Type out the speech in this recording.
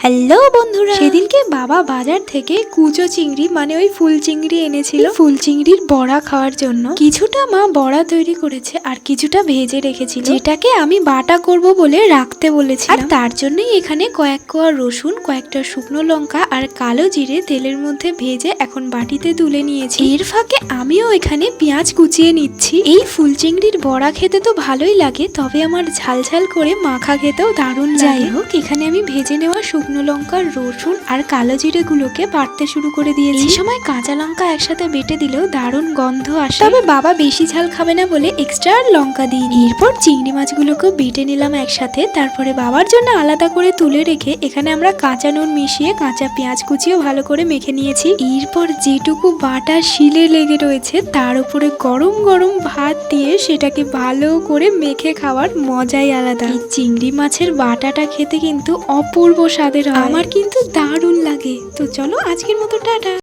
Hello বন্ধুরা। সেদিনকে বাবা বাজার থেকে কুচো চিংড়ি মানে ওই ফুল চিংড়ি এনেছিল। ফুল চিংড়ির বড়া খাওয়ার জন্য কিছুটা মা বড়া তৈরি করেছে আর কিছুটা ভেজে রেখেছিল। যেটাকে আমি বাটা করব বলে রাখতে বলেছি আর তার জন্যই এখানে কয়েক কোয়া রসুন কয়েকটা শুকনো লঙ্কা আর কালো জিরে তেলের মধ্যে ভেজে এখন বাটিতে তুলে নিয়েছি। এর ফাঁকে আমিও এখানে পেঁয়াজ কুচিয়ে নিচ্ছি। এই ফুল চিংড়ির বড়া খেতে তো ভালোই লাগে তবে আমার ঝাল ঝাল করে মাখা খেতেও দারুণ যাই হোক এখানে আমি ভেজে নেওয়া শুকনো লঙ্কা রসুন আর কালো জিরে গুলোকে বাটতে শুরু করে দিয়েছি। এই সময় কাঁচা লঙ্কা একসাথে বেটে দিলেও দারুণ গন্ধ আসে। তবে বাবা বেশি ঝাল খাবে না বলে এক্সট্রা আর লঙ্কা দিই এরপর চিংড়ি মাছগুলোকেও বেটে নিলাম একসাথে। তারপরে বাবার জন্য আলাদা করে তুলে রেখে এখানে আমরা কাঁচা নুন মিশিয়ে কাঁচা পেঁয়াজ কুচিও ভালো করে মেখে নিয়েছি। এরপর যেটুকু বাটা শিলে লেগে রয়েছে তার উপরে গরম গরম ভাত দিয়ে সেটাকে ভালো করে মেখে খাওয়ার মজাই আলাদা। এই চিংড়ি মাছের বাটাটা খেতে কিন্তু অপূর্ব স্বাদের আমার কিন্তু দারুণ লাগে। তো চলো আজকের মতো টাটা।